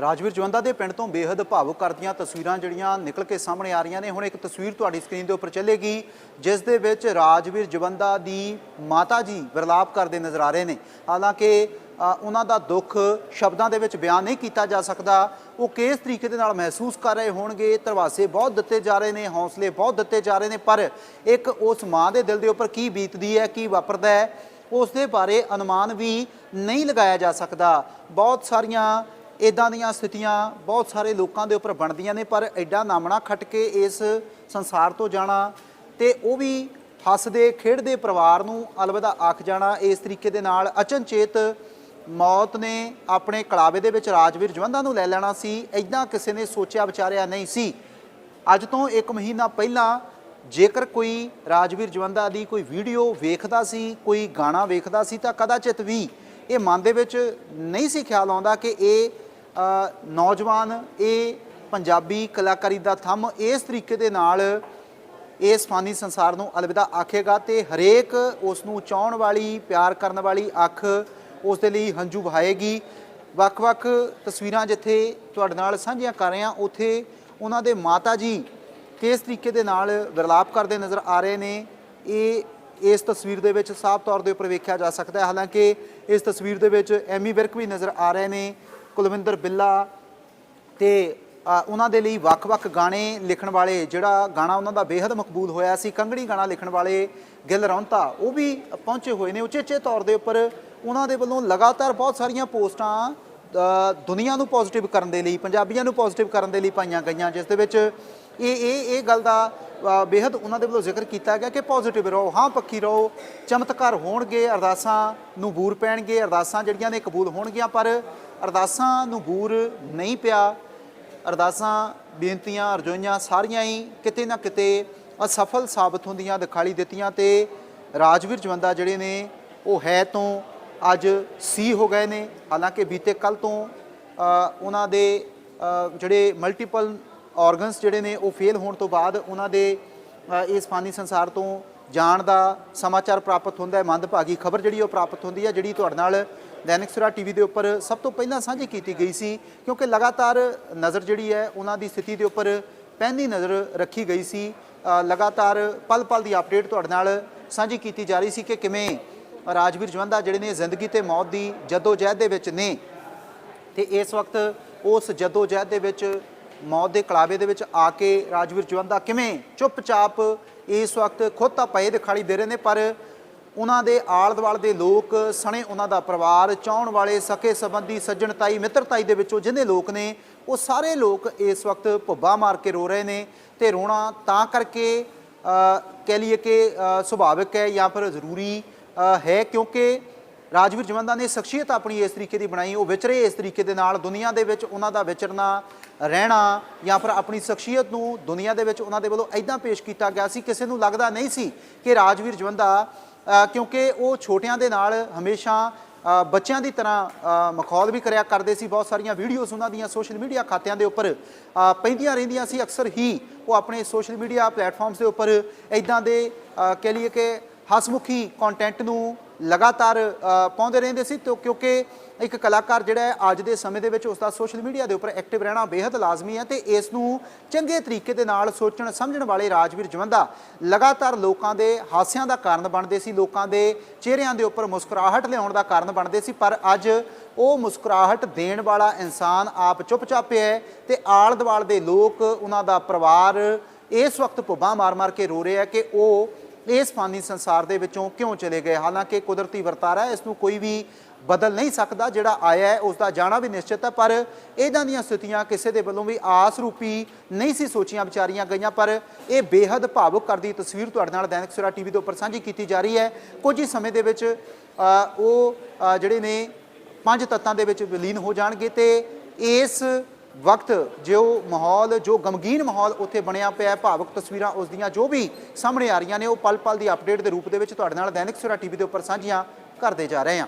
ਰਾਜਵੀਰ ਜਵੰਦਾ ਦੇ ਪਿੰਡ ਤੋਂ ਬੇहद ਭਾਵੁਕ ਕਰਦੀਆਂ ਤਸਵੀਰਾਂ ਜਿਹੜੀਆਂ ਨਿਕਲ ਕੇ ਸਾਹਮਣੇ ਆ ਰਹੀਆਂ ਨੇ। ਹੁਣ ਇੱਕ ਤਸਵੀਰ ਤੁਹਾਡੀ ਸਕਰੀਨ ਦੇ ਉੱਪਰ ਚੱਲੇਗੀ, ਜਿਸ ਦੇ ਵਿੱਚ ਰਾਜਵੀਰ ਜਵੰਦਾ ਦੀ ਮਾਤਾ ਜੀ ਵਿਰਲਾਪ ਕਰਦੇ ਨਜ਼ਰ ਆ ਰਹੇ ਨੇ। ਹਾਲਾਂਕਿ ਉਹਨਾਂ ਦਾ ਦੁੱਖ ਸ਼ਬਦਾਂ ਦੇ ਵਿੱਚ ਬਿਆਨ ਨਹੀਂ ਕੀਤਾ ਜਾ ਸਕਦਾ। ਉਹ ਕਿਸ ਤਰੀਕੇ ਦੇ ਨਾਲ ਮਹਿਸੂਸ ਕਰ ਰਹੇ ਹੋਣਗੇ? ਧਰਵਾਸੇ ਬਹੁਤ ਦਿੱਤੇ ਜਾ ਰਹੇ ਨੇ, ਹੌਸਲੇ ਬਹੁਤ ਦਿੱਤੇ ਜਾ ਰਹੇ ਨੇ, ਪਰ ਇੱਕ ਉਸ ਮਾਂ ਦੇ ਦਿਲ ਦੇ ਉੱਪਰ ਕੀ ਬੀਤਦੀ ਹੈ, ਕੀ ਵਾਪਰਦਾ ਹੈ, ਉਸ ਦੇ ਬਾਰੇ ਅਨੁਮਾਨ ਵੀ ਨਹੀਂ ਲਗਾਇਆ ਜਾ ਸਕਦਾ। ਬਹੁਤ ਸਾਰੀਆਂ ਇਦਾਂ ਦੀਆਂ ਸਥਿਤੀਆਂ ਬਹੁਤ ਸਾਰੇ ਲੋਕਾਂ ਦੇ ਉੱਪਰ ਬਣਦੀਆਂ ਨੇ, ਪਰ ਐਡਾ ਨਾਮਣਾ ਖੱਟ ਕੇ ਇਸ ਸੰਸਾਰ ਤੋਂ ਜਾਣਾ ਤੇ ਉਹ ਵੀ ਹੱਸਦੇ, ਖੇਡਦੇ ਪਰਿਵਾਰ ਨੂੰ ਅਲਵਿਦਾ ਆਖ ਜਾਣਾ। ਇਸ ਤਰੀਕੇ ਦੇ ਨਾਲ ਅਚਨਚੇਤ ਮੌਤ ਨੇ ਆਪਣੇ ਕਲਾਵੇ ਦੇ ਵਿੱਚ ਰਾਜਵੀਰ ਜਵੰਦਾ ਨੂੰ ਲੈ ਲੈਣਾ ਸੀ। ਐਦਾਂ ਕਿਸੇ ਨੇ ਸੋਚਿਆ ਵਿਚਾਰਿਆ ਨਹੀਂ ਸੀ। ਅੱਜ ਤੋਂ 1 ਮਹੀਨਾ ਪਹਿਲਾਂ ਜੇਕਰ ਕੋਈ ਰਾਜਵੀਰ ਜਵੰਦਾ ਦੀ ਕੋਈ ਵੀਡੀਓ ਵੇਖਦਾ ਸੀ, ਕੋਈ ਗਾਣਾ ਵੇਖਦਾ ਸੀ, ਤਾਂ ਕਦਾਚਿਤ ਵੀ ਇਹ ਮਨ ਦੇ ਵਿੱਚ ਨਹੀਂ ਸੀ ਖਿਆਲ ਆਉਂਦਾ ਕਿ ਇਹ ਨੌਜਵਾਨ ਇਹ ਪੰਜਾਬੀ ਕਲਾਕਾਰੀ ਦਾ ਥੰਮ ਇਸ ਤਰੀਕੇ ਦੇ ਨਾਲ ਇਸ ਫਾਨੀ ਸੰਸਾਰ ਨੂੰ ਅਲਵਿਦਾ ਆਖੇਗਾ ਤੇ ਹਰੇਕ ਉਸ ਨੂੰ ਚਾਹਣ ਵਾਲੀ, ਪਿਆਰ ਕਰਨ ਵਾਲੀ ਅੱਖ ਉਸ ਦੇ ਲਈ ਹੰਝੂ ਵਹਾਏਗੀ। ਵੱਖ-ਵੱਖ ਤਸਵੀਰਾਂ ਜਿੱਥੇ ਤੁਹਾਡੇ ਨਾਲ ਸਾਂਝੀਆਂ ਕਰ ਰਹੇ ਹਾਂ, ਉੱਥੇ ਉਹਨਾਂ ਦੇ ਮਾਤਾ ਜੀ ਕਿਸ ਤਰੀਕੇ ਦੇ ਨਾਲ ਵਿਰਲਾਪ ਕਰਦੇ ਨਜ਼ਰ ਆ ਰਹੇ ਨੇ, ਇਹ ਇਸ ਤਸਵੀਰ ਦੇ ਵਿੱਚ ਸਾਫ਼ ਤੌਰ ਦੇ ਉੱਪਰ ਵੇਖਿਆ ਜਾ ਸਕਦਾ ਹੈ। ਹਾਲਾਂਕਿ ਇਸ ਤਸਵੀਰ ਦੇ ਵਿੱਚ ਐਮੀ ਵਿਰਕ ਵੀ ਨਜ਼ਰ ਆ ਰਹੇ ਨੇ ਕੁਲਵਿੰਦਰ ਬਿੱਲਾ ਤੇ ਉਹਨਾਂ ਦੇ ਲਈ ਵੱਖ-ਵੱਖ ਗਾਣੇ ਲਿਖਣ ਵਾਲੇ ਜਿਹੜਾ ਗਾਣਾ ਉਹਨਾਂ ਦਾ ਬੇहद ਮਕਬੂਲ ਹੋਇਆ ਸੀ ਕੰਗੜੀ ਗਾਣਾ ਲਿਖਣ ਵਾਲੇ ਗਿੱਲ ਰੌਂਤਾ, ਉਹ ਵੀ ਪਹੁੰਚੇ ਹੋਏ ਨੇ ਉਚੇਚੇ ਤੌਰ ਦੇ ਉੱਪਰ। ਉਹਨਾਂ ਦੇ ਵੱਲੋਂ ਲਗਾਤਾਰ ਬਹੁਤ ਸਾਰੀਆਂ ਪੋਸਟਾਂ ਦੁਨੀਆ ਨੂੰ ਪੋਜ਼ਿਟਿਵ ਕਰਨ ਦੇ ਲਈ, ਪੰਜਾਬੀਆਂ ਨੂੰ ਪੋਜ਼ਿਟਿਵ ਕਰਨ ਦੇ ਲਈ ਪਾਈਆਂ ਗਈਆਂ, ਜਿਸ ਦੇ ਵਿੱਚ ਇਹ ਇਹ ਇਹ ਗੱਲ ਦਾ ਬੇहद ਉਹਨਾਂ ਦੇ ਵੱਲੋਂ ਜ਼ਿਕਰ ਕੀਤਾ ਗਿਆ ਕਿ ਪੋਜ਼ਿਟਿਵ ਰਹੋ, ਹਾਂ ਪੱਕੀ ਰਹੋ, ਚਮਤਕਾਰ ਹੋਣਗੇ, ਅਰਦਾਸਾਂ ਨੂੰ ਬੂਰ ਪੈਣਗੇ, ਅਰਦਾਸਾਂ ਜਿਹੜੀਆਂ ਨੇ ਕਬੂਲ ਹੋਣਗੀਆਂ, ਪਰ ਅਰਦਾਸਾਂ ਨੂੰ ਬੂਰ ਨਹੀਂ ਪਿਆ। ਅਰਦਾਸਾਂ, ਬੇਨਤੀਆਂ, ਅਰਜ਼ੋਈਆਂ ਸਾਰੀਆਂ ਹੀ ਕਿਤੇ ਨਾ ਕਿਤੇ ਅਸਫਲ ਸਾਬਤ ਹੁੰਦੀਆਂ ਦਿਖਾਈ ਦਿੱਤੀਆਂ ਤੇ ਰਾਜਵੀਰ ਜਵੰਦਾ ਜਿਹੜੇ ਨੇ, ਉਹ ਹੈ ਤੋਂ ਅੱਜ ਸੀ ਹੋ ਗਏ ਨੇ। ਹਾਲਾਂਕਿ ਬੀਤੇ ਕੱਲ ਤੋਂ ਉਹਨਾਂ ਦੇ ਜਿਹੜੇ ਮਲਟੀਪਲ ਆਰਗਨਸ ਜਿਹੜੇ ਨੇ, ਉਹ ਫੇਲ ਹੋਣ ਤੋਂ ਬਾਅਦ ਉਹਨਾਂ ਦੇ ਇਸ ਫਾਨੀ ਸੰਸਾਰ ਤੋਂ ਜਾਣ ਦਾ ਸਮਾਚਾਰ ਪ੍ਰਾਪਤ ਹੁੰਦਾ ਹੈ। ਮੰਦਭਾਗੀ ਖਬਰ ਜਿਹੜੀ ਉਹ ਪ੍ਰਾਪਤ ਹੁੰਦੀ ਹੈ, ਜਿਹੜੀ ਤੁਹਾਡੇ ਨਾਲ ਦੈਨਿਕ ਸਵੇਰਾ ਟੀਵੀ ਦੇ ਉੱਪਰ ਸਭ ਤੋਂ ਪਹਿਲਾਂ ਸਾਂਝੀ ਕੀਤੀ ਗਈ ਸੀ, ਕਿਉਂਕਿ ਲਗਾਤਾਰ ਨਜ਼ਰ ਜਿਹੜੀ ਹੈ, ਉਹਨਾਂ ਦੀ ਸਥਿਤੀ ਦੇ ਉੱਪਰ ਪਹਿਨੀ ਨਜ਼ਰ ਰੱਖੀ ਗਈ ਸੀ। ਲਗਾਤਾਰ ਪਲ ਪਲ ਦੀ ਅਪਡੇਟ ਤੁਹਾਡੇ ਨਾਲ ਸਾਂਝੀ ਕੀਤੀ ਜਾ ਰਹੀ ਸੀ ਕਿ ਕਿਵੇਂ ਰਾਜਵੀਰ ਜਵੰਦਾ ਜਿਹੜੇ ਨੇ ਜ਼ਿੰਦਗੀ ਤੇ ਮੌਤ ਦੀ ਜਦੋਜਹਿਦ ਦੇ ਵਿੱਚ ਨੇ ਤੇ ਇਸ ਵਕਤ ਉਸ ਜਦੋਜਹਿਦ ਦੇ ਵਿੱਚ ਮੌਤ ਦੇ ਕਲਾਵੇ ਦੇ ਵਿੱਚ ਆ ਕੇ ਰਾਜਵੀਰ ਜਵੰਦਾ ਕਿਵੇਂ ਚੁੱਪਚਾਪ ਇਸ ਵਕਤ ਖੁਦ ਤਾਂ ਪਏ ਦਿਖਾਈ ਦੇ ਰਹੇ ਨੇ, ਪਰ ਉਹਨਾਂ ਦੇ ਆਲ ਦੁਆਲ ਦੇ ਲੋਕ, ਸਣੇ ਉਹਨਾਂ ਦਾ ਪਰਿਵਾਰ, ਚਾਹਣ ਵਾਲੇ ਸਕੇ ਸੰਬੰਧੀ ਸੱਜਣਤਾਈ ਮਿੱਤਰਤਾਈ ਦੇ ਵਿੱਚੋਂ ਜਿੰਨੇ ਲੋਕ ਨੇ, ਉਹ ਸਾਰੇ ਲੋਕ ਇਸ ਵਕਤ ਭੁੱਬਾ ਮਾਰ ਕੇ ਰੋ ਰਹੇ ਨੇ ਤੇ ਰੋਣਾ ਤਾਂ ਕਰਕੇ ਕਹਿ ਲਈਏ ਕਿ ਸੁਭਾਵਿਕ ਹੈ ਜਾਂ ਫਿਰ ਜ਼ਰੂਰੀ ਹੈ ਕਿਉਂਕਿ ਰਾਜਵੀਰ ਜਵੰਦਾ ਨੇ ਸ਼ਖਸੀਅਤ ਆਪਣੀ ਇਸ ਤਰੀਕੇ ਦੀ ਬਣਾਈ, ਉਹ ਵਿਚਰੇ ਇਸ ਤਰੀਕੇ ਦੇ ਨਾਲ ਦੁਨੀਆ ਦੇ ਵਿੱਚ ਉਹਨਾਂ ਦਾ ਵਿਚਰਨਾ, ਰਹਿਣਾ ਜਾਂ ਫਿਰ ਆਪਣੀ ਸ਼ਖਸੀਅਤ ਨੂੰ ਦੁਨੀਆ ਦੇ ਵਿੱਚ ਉਹਨਾਂ ਦੇ ਵੱਲੋਂ ਐਦਾਂ ਪੇਸ਼ ਕੀਤਾ ਗਿਆ ਸੀ, ਕਿਸੇ ਨੂੰ ਲੱਗਦਾ ਨਹੀਂ ਸੀ ਕਿ ਰਾਜਵੀਰ ਜਵੰਦਾ ਕਿਉਂਕਿ ਉਹ ਛੋਟਿਆਂ ਦੇ ਨਾਲ ਹਮੇਸ਼ਾ ਬੱਚਿਆਂ ਦੀ ਤਰ੍ਹਾਂ ਮਖੌਲ ਵੀ ਕਰਿਆ ਕਰਦੇ ਸੀ। ਬਹੁਤ ਸਾਰੀਆਂ ਵੀਡੀਓਜ਼ ਉਹਨਾਂ ਦੀਆਂ ਸੋਸ਼ਲ ਮੀਡੀਆ ਖਾਤਿਆਂ ਦੇ ਉੱਪਰ ਪੈਂਦੀਆਂ ਰਹਿੰਦੀਆਂ ਸੀ। ਅਕਸਰ ਹੀ ਉਹ ਆਪਣੇ ਸੋਸ਼ਲ ਮੀਡੀਆ ਪਲੇਟਫਾਰਮਸ ਦੇ ਉੱਪਰ ਐਦਾਂ ਦੇ ਅ, ਕਹਿ ਲਈਏ ਕਿ ਹਸਮੁਖੀ ਕੰਟੈਂਟ ਨੂੰ ਲਗਾਤਾਰ ਪਾਉਂਦੇ ਰਹਿੰਦੇ ਸੀ ਤੇ ਕਿਉਂਕਿ ਇੱਕ ਕਲਾਕਾਰ ਜਿਹੜਾ ਹੈ ਅੱਜ ਦੇ ਸਮੇਂ ਦੇ ਵਿੱਚ ਉਸ ਦਾ ਸੋਸ਼ਲ ਮੀਡੀਆ ਦੇ ਉੱਪਰ ਐਕਟਿਵ ਰਹਿਣਾ ਬੇहद ਲਾਜ਼ਮੀ ਹੈ ਤੇ ਇਸ ਨੂੰ ਚੰਗੇ ਤਰੀਕੇ ਦੇ ਨਾਲ ਸੋਚਣ, ਸਮਝਣ ਵਾਲੇ ਰਾਜਵੀਰ ਜਵੰਦਾ ਲਗਾਤਾਰ ਲੋਕਾਂ ਦੇ ਹਾਸਿਆਂ ਦਾ ਕਾਰਨ ਬਣਦੇ ਸੀ, ਲੋਕਾਂ ਦੇ ਚਿਹਰਿਆਂ ਦੇ ਉੱਪਰ ਮੁਸਕਰਾਹਟ ਲਿਆਉਣ ਦਾ ਕਾਰਨ ਬਣਦੇ ਸੀ, ਪਰ ਅੱਜ ਉਹ ਮੁਸਕਰਾਹਟ ਦੇਣ ਵਾਲਾ ਇਨਸਾਨ ਆਪ ਚੁੱਪਚਾਪ ਹੈ ਤੇ ਆਲ ਦੁਆਲ ਦੇ ਲੋਕ ਉਹਨਾਂ ਦਾ ਪਰਿਵਾਰ ਇਸ ਵਕਤ ਭੁੱਬਾਂ ਮਾਰ-ਮਾਰ ਕੇ ਰੋ ਰਿਹਾ ਕਿ ਉਹ ਇਸ ਫਾਨੀ ਸੰਸਾਰ ਦੇ ਵਿੱਚੋਂ ਕਿਉਂ ਚਲੇ ਗਏ? ਹਾਲਾਂਕਿ ਕੁਦਰਤੀ ਵਰਤਾਰਾ ਹੈ, ਇਸ ਨੂੰ ਕੋਈ ਵੀ ਬਦਲ ਨਹੀਂ ਸਕਦਾ, ਜਿਹੜਾ ਆਇਆ ਹੈ ਉਸ ਦਾ ਜਾਣਾ ਵੀ ਨਿਸ਼ਚਿਤ ਹੈ, ਪਰ ਇਦਾਂ ਦੀਆਂ ਸਥਿਤੀਆਂ ਕਿਸੇ ਦੇ ਵੱਲੋਂ ਵੀ ਆਸ ਰੂਪੀ ਨਹੀਂ ਸੀ ਸੋਚੀਆਂ ਵਿਚਾਰੀਆਂ ਗਈਆਂ, ਪਰ ਇਹ ਬੇहद ਭਾਵੁਕ ਕਰਦੀ ਤਸਵੀਰ ਤੁਹਾਡੇ ਨਾਲ ਦੈਨਿਕ ਸਵੇਰਾ ਟੀਵੀ ਦੇ ਉੱਪਰ ਸਾਂਝੀ ਕੀਤੀ ਜਾ ਰਹੀ ਹੈ। ਕੁਝ ਹੀ ਸਮੇਂ ਦੇ ਵਿੱਚ ਉਹ ਜਿਹੜੇ ਨੇ ਪੰਜ ਤੱਤਾਂ ਦੇ ਵਿੱਚ ਵਿਲੀਨ ਹੋ ਜਾਣਗੇ ਤੇ ਇਸ ਵਕਤ ਜੋ ਮਾਹੌਲ, ਜੋ ਗਮਗੀਨ ਮਾਹੌਲ ਉੱਥੇ ਬਣਿਆ ਪਿਆ ਹੈ, ਭਾਵੁਕ ਤਸਵੀਰਾਂ ਉਸ ਦੀਆਂ ਜੋ ਵੀ ਸਾਹਮਣੇ ਆ ਰਹੀਆਂ ਨੇ, ਉਹ ਪਲ ਪਲ ਦੀ ਅਪਡੇਟ ਦੇ ਰੂਪ ਦੇ ਵਿੱਚ ਤੁਹਾਡੇ ਨਾਲ ਦੈਨਿਕ ਸਵੇਰਾ ਟੀਵੀ ਦੇ ਉੱਪਰ ਸਾਂਝੀਆਂ ਕਰਦੇ ਜਾ ਰਹੇ ਹਾਂ।